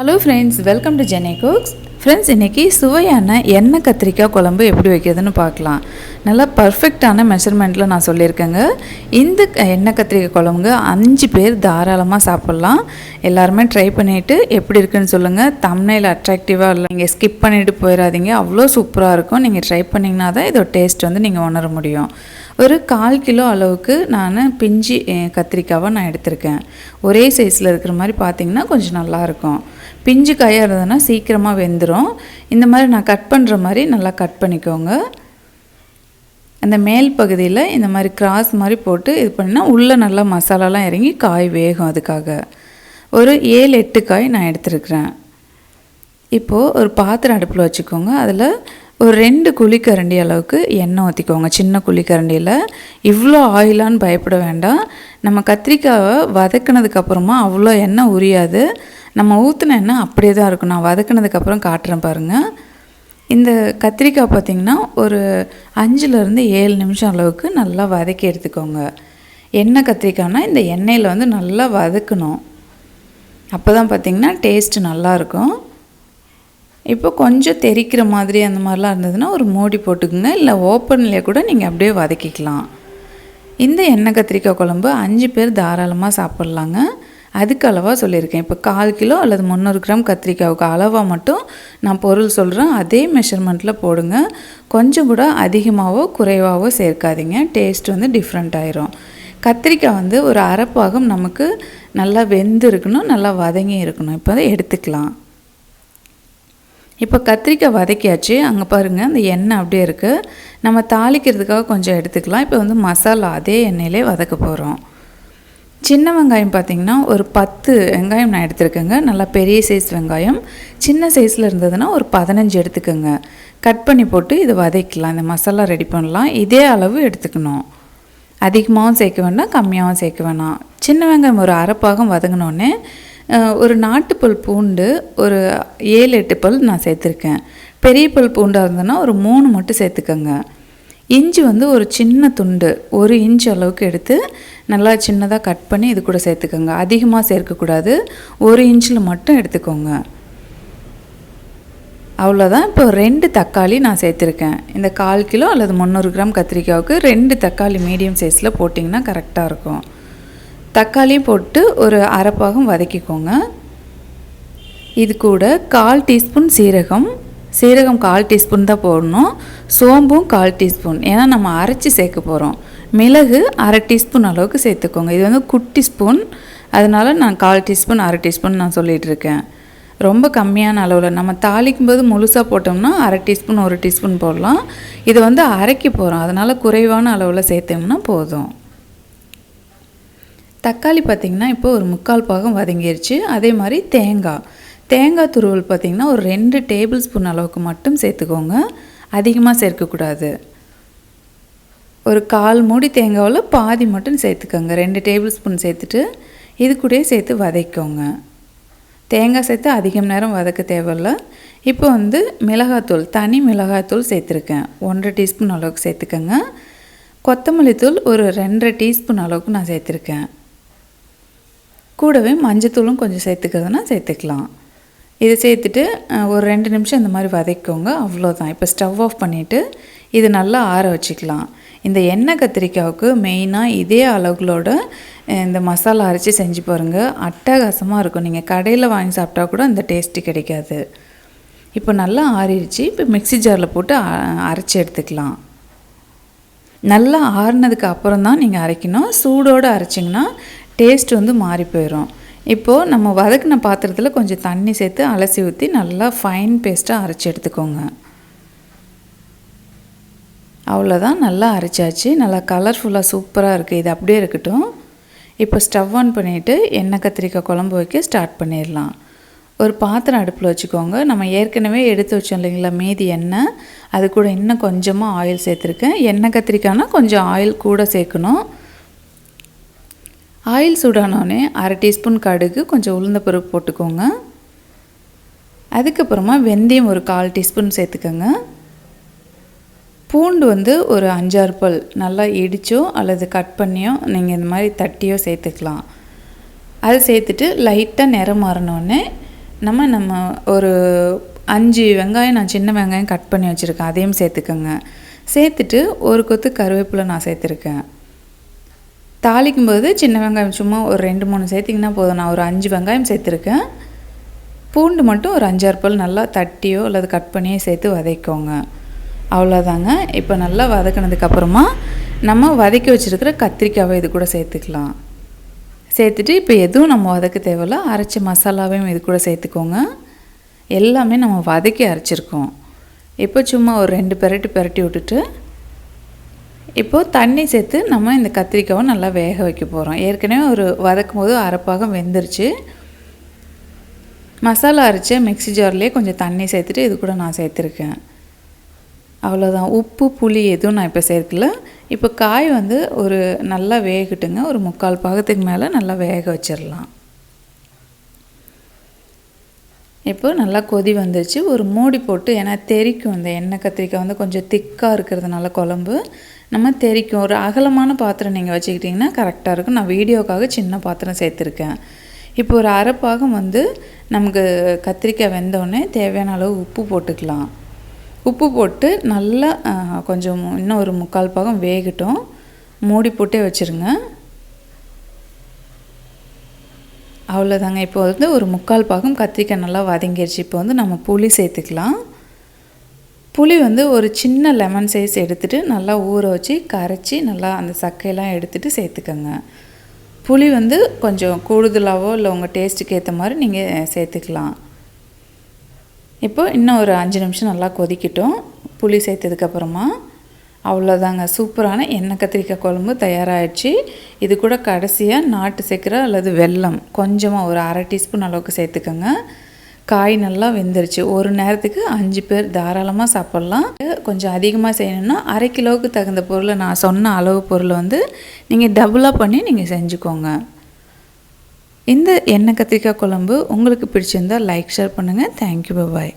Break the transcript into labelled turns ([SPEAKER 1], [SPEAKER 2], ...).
[SPEAKER 1] Hello friends welcome to Jenny cooks friends இன்றைக்கி சுவையான எண்ணெய் கத்திரிக்காய் குழம்பு எப்படி வைக்கிறதுன்னு பார்க்கலாம். நல்லா பர்ஃபெக்டான மெஷர்மெண்ட்டில் நான் சொல்லியிருக்கேங்க. இந்த எண்ணெய் கத்திரிக்காய் குழம்புங்க அஞ்சு பேர் தாராளமாக சாப்பிட்லாம். எல்லாருமே ட்ரை பண்ணிவிட்டு எப்படி இருக்குன்னு சொல்லுங்கள் தம்னையில் அட்ராக்டிவாக இல்லை நீங்கள் ஸ்கிப் பண்ணிவிட்டு போயிடாதீங்க அவ்வளோ சூப்பராக இருக்கும். நீங்கள் ட்ரை பண்ணிங்கன்னா தான் இதோட டேஸ்ட் வந்து நீங்கள் உணர முடியும். ஒரு கால் கிலோ அளவுக்கு நான் பிஞ்சு கத்திரிக்காவை நான் எடுத்திருக்கேன். ஒரே சைஸில் இருக்கிற மாதிரி பார்த்தீங்கன்னா கொஞ்சம் நல்லாயிருக்கும் பிஞ்சு காயாக இருந்ததுன்னா சீக்கிரமாக வெந்துடும் இந்த மாதிரி நான் கட் பண்ணுற மாதிரி நல்லா கட் பண்ணிக்கோங்க. அந்த மேல் பகுதியில் இந்த மாதிரி கிராஸ் மாதிரி போட்டு இது பண்ணால் உள்ளே நல்லா மசாலாலாம் இறங்கி காய் வேகும் அதுக்காக. ஒரு ஏழு எட்டு காய் நான் எடுத்துருக்குறேன். இப்போது ஒரு பாத்திரம் அடுப்பில் வச்சுக்கோங்க. அதில் ஒரு ரெண்டு குழிக்கரண்டி அளவுக்கு எண்ணெய் ஊற்றிக்கோங்க சின்ன குழிக்கரண்டியில். இவ்வளோ ஆயிலான்னு பயப்பட வேண்டாம். நம்ம கத்திரிக்காவை வதக்குனதுக்கப்புறமா அவ்வளோ எண்ணெய் உரியாது. நம்ம ஊற்றின எண்ணெய் அப்படியே தான் இருக்கும். நான் வதக்குனதுக்கப்புறம் காட்டுறேன் பாருங்கள் இந்த கத்திரிக்காய் பார்த்திங்கன்னா ஒரு அஞ்சுலேருந்து ஏழு நிமிஷம் அளவுக்கு நல்லா வதக்கி எடுத்துக்கோங்க. எண்ணெய் கத்திரிக்காய்னா இந்த எண்ணெயில் வந்து நல்லா வதக்கணும். அப்போ தான் பார்த்திங்கன்னா டேஸ்ட்டு நல்லாயிருக்கும் இப்போ கொஞ்சம் தெறிக்கிற மாதிரி அந்த மாதிரிலாம் இருந்ததுன்னா ஒரு மூடி போட்டுக்குங்க. இல்லை ஓப்பன்லேயே கூட நீங்கள் அப்படியே வதக்கிக்கலாம். இந்த எண்ணெய் கத்திரிக்காய் குழம்பு அஞ்சு பேர் தாராளமாக சாப்பிட்லாங்க. அதுக்கு அளவாக சொல்லியிருக்கேன். இப்போ கால் கிலோ அல்லது முந்நூறு கிராம் கத்திரிக்காவுக்கு அளவாக மட்டும் நான் பொருள் சொல்கிறேன் அதே மெஷர்மெண்ட்டில் போடுங்க. கொஞ்சம் கூட அதிகமாகவோ குறைவாகவோ சேர்க்காதீங்க. டேஸ்ட் வந்து டிஃப்ரெண்ட் ஆயிரும். கத்திரிக்காய் வந்து ஒரு அரைப்பாகம் நமக்கு நல்லா வெந்து இருக்கணும் நல்லா வதங்கி இருக்கணும். இப்போ அதை எடுத்துக்கலாம். இப்போ கத்திரிக்காய் வதக்கியாச்சு. அங்கே பாருங்கள் அந்த எண்ணெய் அப்படியே இருக்குது நம்ம தாளிக்கிறதுக்காக கொஞ்சம் எடுத்துக்கலாம். இப்போ வந்து மசாலா அதே எண்ணெயிலே வதக்க போகிறோம் சின்ன வெங்காயம் பார்த்திங்கன்னா ஒரு பத்து வெங்காயம் நான் எடுத்துருக்கேங்க. நல்லா பெரிய சைஸ் வெங்காயம். சின்ன சைஸில் இருந்ததுன்னா ஒரு பதினஞ்சு எடுத்துக்கோங்க. கட் பண்ணி போட்டு இதை வதக்கலாம் இந்த மசாலா ரெடி பண்ணலாம். இதே அளவு எடுத்துக்கணும். அதிகமாகவும் சேர்க்க வேண்டாம் கம்மியாகவும் சேர்க்க வேணாம். சின்ன வெங்காயம் ஒரு அரைப்பாகம் வதங்கினோடனே ஒரு நாட்டுப்பல் பூண்டு ஒரு ஏழு எட்டு பல் நான் சேர்த்துருக்கேன். பெரிய பல் பூண்டாக இருந்ததுன்னா ஒரு மூணு மட்டும் சேர்த்துக்கோங்க. இஞ்சி வந்து ஒரு சின்ன துண்டு ஒரு இன்ச் அளவுக்கு எடுத்து நல்லா சின்னதாக கட் பண்ணி இது கூட சேர்த்துக்கோங்க. அதிகமாக சேர்க்கக்கூடாது ஒரு இன்ச்சில் மட்டும் எடுத்துக்கோங்க. அவ்வளோதான் இப்போ ரெண்டு தக்காளி நான் சேர்த்துருக்கேன். இந்த கால் கிலோ அல்லது முந்நூறு கிராம் கத்திரிக்காவுக்கு ரெண்டு தக்காளி மீடியம் சைஸில் போட்டிங்கன்னா கரெக்டாக இருக்கும். தக்காளியும் போட்டு ஒரு அரைப்பாகம் வதக்கிக்கோங்க. இது கூட கால் டீஸ்பூன் சீரகம். சீரகம் கால் டீஸ்பூன் தான் போடணும். சோம்பும் கால் டீஸ்பூன். ஏன்னா நம்ம அரைச்சி சேர்க்க போகிறோம் மிளகு அரை டீஸ்பூன் அளவுக்கு சேர்த்துக்கோங்க. இது வந்து குட்டி ஸ்பூன். அதனால நான் கால் டீஸ்பூன் அரை டீஸ்பூன் நான் சொல்லிகிட்டு இருக்கேன். ரொம்ப கம்மியான அளவில். நம்ம தாளிக்கும் போது முழுசாக போட்டோம்னா அரை டீஸ்பூன் ஒரு டீஸ்பூன் போடலாம். இது வந்து அரைக்க போகிறோம் அதனால் குறைவான அளவில் சேர்த்தோம்னா போதும். தக்காளி பார்த்திங்கன்னா இப்போ ஒரு முக்கால் பாகம் வதங்கிருச்சு. அதே மாதிரி தேங்காய் தேங்காய் துருவல் பார்த்திங்கன்னா ஒரு ரெண்டு டேபிள் ஸ்பூன் அளவுக்கு மட்டும் சேர்த்துக்கோங்க. அதிகமாக சேர்க்கக்கூடாது. ஒரு கால் மூடி தேங்காவில் பாதி மட்டும் சேர்த்துக்கோங்க. ரெண்டு டேபிள் ஸ்பூன் சேர்த்துட்டு இது கூடயே சேர்த்து வதக்கிக்கோங்க. தேங்காய் சேர்த்து அதிகம் நேரம் வதக்க தேவையில்ல. இப்போ வந்து மிளகாத்தூள் தனி மிளகாத்தூள் சேர்த்துருக்கேன். ஒன்றரை டீஸ்பூன் அளவுக்கு சேர்த்துக்கோங்க. கொத்தமல்லி தூள் ஒரு ரெண்டரை டீஸ்பூன் அளவுக்கு நான் சேர்த்துருக்கேன். கூடவே மஞ்சத்தூளும் கொஞ்சம் சேர்த்துக்கிறதுனா சேர்த்துக்கலாம். இதை சேர்த்துட்டு ஒரு ரெண்டு நிமிஷம் இந்த மாதிரி வதக்கிக்கோங்க. அவ்வளோதான். இப்போ ஸ்டவ் ஆஃப் பண்ணிவிட்டு இது நல்லா ஆற வச்சுக்கலாம். இந்த எண்ணெய் கத்திரிக்காவுக்கு மெயினாக இதே அளவுகளோட இந்த மசாலா அரைச்சி செஞ்சு பாருங்கள் அட்டகாசமாக இருக்கும். நீங்கள் கடையில் வாங்கி சாப்பிட்டா கூட அந்த டேஸ்ட்டு கிடைக்காது. இப்போ நல்லா ஆறிடுச்சு. இப்போ மிக்ஸி ஜாரில் போட்டு அ- அரைச்சி எடுத்துக்கலாம். நல்லா ஆறுனதுக்கு அப்புறம் தான் நீங்கள் அரைக்கணும். சூடோடு அரைச்சிங்கன்னா டேஸ்ட் வந்து மாறி போயிடும் இப்போது நம்ம வதக்கின பாத்திரத்தில் கொஞ்சம் தண்ணி சேர்த்து அலசி ஊற்றி நல்லா ஃபைன் பேஸ்ட்டாக அரைச்சி எடுத்துக்கோங்க. அவ்வளோதான் நல்லா அரைச்சாச்சு. நல்லா கலர்ஃபுல்லாக சூப்பராக இருக்குது இது அப்படியே இருக்கட்டும். இப்போ ஸ்டவ் ஆன் பண்ணிவிட்டு எண்ணெய் கத்திரிக்காய் குழம்பு வைக்க ஸ்டார்ட் பண்ணிடலாம். ஒரு பாத்திரம் அடுப்பில் வச்சுக்கோங்க. நம்ம ஏற்கனவே எடுத்து வச்சோம் இல்லைங்களா மீதி எண்ணெய். அது கூட இன்னும் கொஞ்சமாக ஆயில் சேர்த்துருக்கேன். எண்ணெய் கத்திரிக்காய்னா கொஞ்சம் ஆயில் கூட சேர்க்கணும். ஆயில் சூடானோடனே அரை டீஸ்பூன் கடுகு கொஞ்சம் உளுந்த பருப்பு போட்டுக்கோங்க. அதுக்கப்புறமா வெந்தயம் ஒரு கால் டீஸ்பூன் சேர்த்துக்கோங்க. பூண்டு வந்து ஒரு அஞ்சாறு பல் நல்லா இடிச்சோ அல்லது கட் பண்ணியோ நீங்கள் இந்த மாதிரி தட்டியோ சேர்த்துக்கலாம். அது சேர்த்துட்டு லைட்டாக நிறம் மாறினோடனே நம்ம நம்ம ஒரு அஞ்சு வெங்காயம் நான் சின்ன வெங்காயம் கட் பண்ணி வச்சுருக்கேன் அதையும் சேர்த்துக்கோங்க. சேர்த்துட்டு ஒரு கொத்து கருவேப்பிலை நான் சேர்த்துருக்கேன். தாளிக்கும் போது சின்ன வெங்காயம் சும்மா ஒரு ரெண்டு மூணு சேர்த்திங்கன்னா போதும். நான் ஒரு அஞ்சு வெங்காயம் சேர்த்துருக்கேன். பூண்டு மட்டும் ஒரு அஞ்சாறு பல் நல்லா தட்டியோ அல்லது கட் பண்ணியோ சேர்த்து வதக்கிக்கோங்க. அவ்வளோதாங்க இப்போ நல்லா வதக்கினதுக்கப்புறமா நம்ம வதக்கி வச்சுருக்கிற கத்திரிக்காவை இது கூட சேர்த்துக்கலாம். சேர்த்துட்டு இப்போ எதுவும் நம்ம வதக்க தேவையில்ல. அரைச்ச மசாலாவையும் இது கூட சேர்த்துக்கோங்க. எல்லாமே நம்ம வதக்கி அரைச்சிருக்கோம். இப்போ சும்மா ஒரு ரெண்டு பெரட்டி பெரட்டி விட்டுட்டு இப்போது தண்ணி சேர்த்து நம்ம இந்த கத்திரிக்காவை நல்லா வேக வைக்க போகிறோம் ஏற்கனவே ஒரு வதக்கும் போது அரைப்பாகம் வெந்துருச்சு. மசாலா அரைச்ச மிக்ஸி ஜார்லேயே கொஞ்சம் தண்ணி சேர்த்துட்டு இது கூட நான் சேர்த்துருக்கேன். அவ்வளோதான் உப்பு புளி எதுவும் நான் இப்போ சேர்க்கல. இப்போ காய் வந்து ஒரு நல்லா வேகட்டுங்க. ஒரு முக்கால் பாகத்துக்கு மேலே நல்லா வேக வச்சிடலாம் இப்போ நல்லா கொதி வந்துருச்சு. ஒரு மூடி போட்டு ஏன்னா தெறிக்கும் இந்த எண்ணெய் கத்திரிக்காய் வந்து கொஞ்சம் திக்காக இருக்கிறதுனால குழம்பு. நம்ம தெறிக்கும் ஒரு அகலமான பாத்திரம் நீங்கள் வச்சுக்கிட்டிங்கன்னா கரெக்டாக இருக்கும். நான் வீடியோக்காக சின்ன பாத்திரம் சேர்த்துருக்கேன். இப்போ ஒரு அரைப்பாகம் வந்து நமக்கு கத்திரிக்காய் வெந்தோடனே தேவையான அளவு உப்பு போட்டுக்கலாம். உப்பு போட்டு நல்லா கொஞ்சம் இன்னும் ஒரு முக்கால் பாகம் வேகட்டும். மூடி போட்டே வச்சுருங்க. அவ்வளோதாங்க இப்போ வந்து ஒரு முக்கால் பாகம் கத்திரிக்காய் நல்லா வதங்கிடுச்சு இப்போ வந்து நம்ம புளி சேர்த்துக்கலாம். புளி வந்து ஒரு சின்ன லெமன் சைஸ் எடுத்துகிட்டு நல்லா ஊற வச்சு கரைச்சி நல்லா அந்த சக்கையெல்லாம் எடுத்துகிட்டு சேர்த்துக்கோங்க. புளி வந்து கொஞ்சம் கூடுதலாகவோ இல்லை உங்கள் டேஸ்ட்டுக்கு ஏற்ற மாதிரி நீங்கள் சேர்த்துக்கலாம். இப்போ இன்னும் ஒரு அஞ்சு நிமிஷம் நல்லா கொதிக்கட்டும். புளி சேர்த்ததுக்கப்புறமா அவ்வளோதாங்க சூப்பரான எண்ணெய் கத்திரிக்காய் குழம்பு தயாராகிடுச்சு இது கூட கடைசியாக நாட்டு சர்க்கரை அல்லது வெல்லம். கொஞ்சமாக ஒரு அரை டீஸ்பூன் அளவுக்கு சேர்த்துக்கோங்க. காய் நல்லா வெந்துருச்சு. ஒரு நேரத்துக்கு அஞ்சு பேர் தாராளமாக சாப்பிட்லாம். கொஞ்சம் அதிகமாக செய்யணும்னா அரை கிலோவுக்கு தகுந்த பொருளை நான் சொன்ன அளவு பொருளை வந்து நீங்கள் டபுளாக பண்ணி நீங்கள் செஞ்சுக்கோங்க. இந்த எண்ணெய் கத்திரிக்காய் குழம்பு உங்களுக்கு பிடிச்சிருந்தால் லைக் ஷேர் பண்ணுங்கள் தேங்க்யூ பாய்